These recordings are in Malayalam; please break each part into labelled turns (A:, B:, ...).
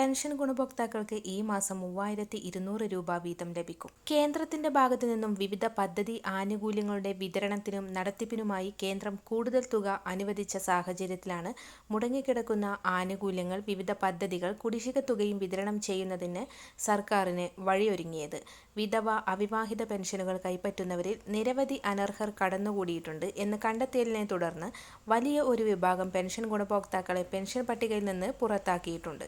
A: പെൻഷൻ ഗുണഭോക്താക്കൾക്ക് ഈ മാസം മൂവായിരത്തി ഇരുന്നൂറ് രൂപ വീതം ലഭിക്കും. കേന്ദ്രത്തിന്റെ ഭാഗത്തു നിന്നും വിവിധ പദ്ധതി ആനുകൂല്യങ്ങളുടെ വിതരണത്തിനും നടത്തിപ്പിനുമായി കേന്ദ്രം കൂടുതൽ തുക അനുവദിച്ച സാഹചര്യത്തിലാണ് മുടങ്ങിക്കിടക്കുന്ന ആനുകൂല്യങ്ങൾ വിവിധ പദ്ധതികൾ കുടിശ്ശിക തുകയും വിതരണം ചെയ്യുന്നതിന് സർക്കാരിന് വഴിയൊരുങ്ങിയത്. വിധവ അവിവാഹിത പെൻഷനുകൾ കൈപ്പറ്റുന്നവരിൽ നിരവധി അനർഹർ കടന്നുകൂടിയിട്ടുണ്ട് എന്ന് കണ്ടെത്തിയതിനെ തുടർന്ന് വലിയ ഒരു വിഭാഗം പെൻഷൻ ഗുണഭോക്താക്കളെ പെൻഷൻ പട്ടികയിൽ നിന്ന് പുറത്താക്കിയിട്ടുണ്ട്.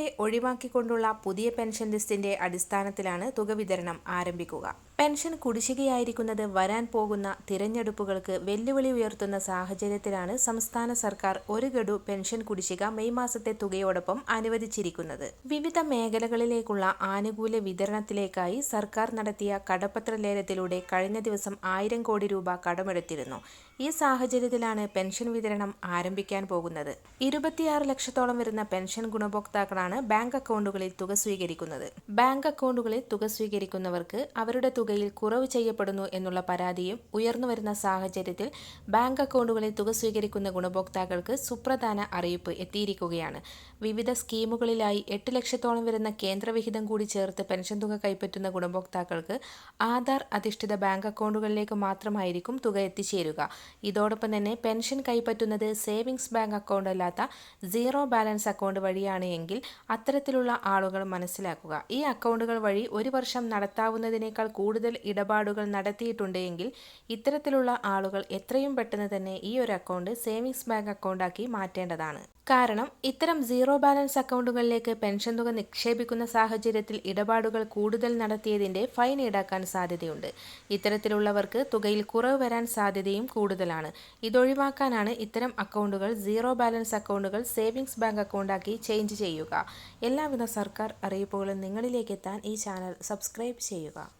A: അനർഹരെ ഒഴിവാക്കിക്കൊണ്ടുള്ള പുതിയ പെൻഷൻ ലിസ്റ്റിന്റെ അടിസ്ഥാനത്തിലാണ് തുക വിതരണം ആരംഭിക്കുക. പെൻഷൻ കുടിശ്ശികയായിരിക്കുന്നത് വരാൻ പോകുന്ന തിരഞ്ഞെടുപ്പുകൾക്ക് വെല്ലുവിളി ഉയർത്തുന്ന സാഹചര്യത്തിലാണ് സംസ്ഥാന സർക്കാർ ഒരു ഗഡു പെൻഷൻ കുടിശ്ശിക മെയ് മാസത്തെ തുകയോടൊപ്പം അനുവദിച്ചിരിക്കുന്നത്. വിവിധ മേഖലകളിലേക്കുള്ള ആനുകൂല്യ വിതരണത്തിലേക്കായി സർക്കാർ നടത്തിയ കടപ്പത്ര ലേലത്തിലൂടെ കഴിഞ്ഞ ദിവസം ആയിരം കോടി രൂപ കടമെടുത്തിരുന്നു. ഈ സാഹചര്യത്തിലാണ് പെൻഷൻ വിതരണം ആരംഭിക്കാൻ പോകുന്നത്. ഇരുപത്തിയാറ് ലക്ഷത്തോളം വരുന്ന പെൻഷൻ ഗുണഭോക്താക്കളാണ് ബാങ്ക് അക്കൗണ്ടുകളിൽ തുക സ്വീകരിക്കുന്നത്. ബാങ്ക് അക്കൗണ്ടുകളിൽ തുക സ്വീകരിക്കുന്നവർക്ക് അവരുടെ തുകയിൽ കുറവ് ചെയ്യപ്പെടുന്നു എന്നുള്ള പരാതിയും ഉയർന്നുവരുന്ന സാഹചര്യത്തിൽ ബാങ്ക് അക്കൗണ്ടുകളിൽ തുക സ്വീകരിക്കുന്ന ഗുണഭോക്താക്കൾക്ക് സുപ്രധാന അറിയിപ്പ് എത്തിയിരിക്കുകയാണ്. വിവിധ സ്കീമുകളിലായി എട്ട് ലക്ഷത്തോളം വരുന്ന കേന്ദ്രവിഹിതം കൂടി ചേർത്ത് പെൻഷൻ തുക കൈപ്പറ്റുന്ന ഗുണഭോക്താക്കൾക്ക് ആധാർ അധിഷ്ഠിത ബാങ്ക് അക്കൗണ്ടുകളിലേക്ക് മാത്രമായിരിക്കും തുക എത്തിച്ചേരുക. ഇതോടൊപ്പം തന്നെ പെൻഷൻ കൈപ്പറ്റുന്നത് സേവിങ്സ് ബാങ്ക് അക്കൗണ്ട് അല്ലാത്ത സീറോ ബാലൻസ് അക്കൗണ്ട് വഴിയാണ് എങ്കിൽ അത്തരത്തിലുള്ള ആളുകൾ മനസ്സിലാക്കുക. ഈ അക്കൗണ്ടുകൾ വഴി ഒരു വർഷം നടത്താവുന്നതിനേക്കാൾ കൂടുതൽ ഇടപാടുകൾ നടത്തിയിട്ടുണ്ട് എങ്കിൽ ഇത്തരത്തിലുള്ള ആളുകൾ എത്രയും പെട്ടെന്ന് തന്നെ ഈ ഒരു അക്കൗണ്ട് സേവിങ്സ് ബാങ്ക് അക്കൗണ്ടാക്കി മാറ്റേണ്ടതാണ്. കാരണം ഇത്തരം സീറോ ബാലൻസ് അക്കൗണ്ടുകളിലേക്ക് പെൻഷൻ തുക നിക്ഷേപിക്കുന്ന സാഹചര്യത്തിൽ ഇടപാടുകൾ കൂടുതൽ നടത്തിയതിന്റെ ഫൈൻ ഈടാക്കാൻ സാധ്യതയുണ്ട്. ഇത്തരത്തിലുള്ളവർക്ക് തുകയിൽ കുറവ് വരാൻ സാധ്യതയും കൂടുതലാണ്. ഇതൊഴിവാക്കാനാണ് ഇത്തരം അക്കൗണ്ടുകൾ സീറോ ബാലൻസ് അക്കൗണ്ടുകൾ സേവിങ്സ് ബാങ്ക് അക്കൗണ്ടാക്കി ചേഞ്ച് ചെയ്യുക. എല്ലാവിധ സർക്കാർ അറിയിപ്പുകളും നിങ്ങളിലേക്ക് എത്താൻ ഈ ചാനൽ സബ്സ്ക്രൈബ് ചെയ്യുക.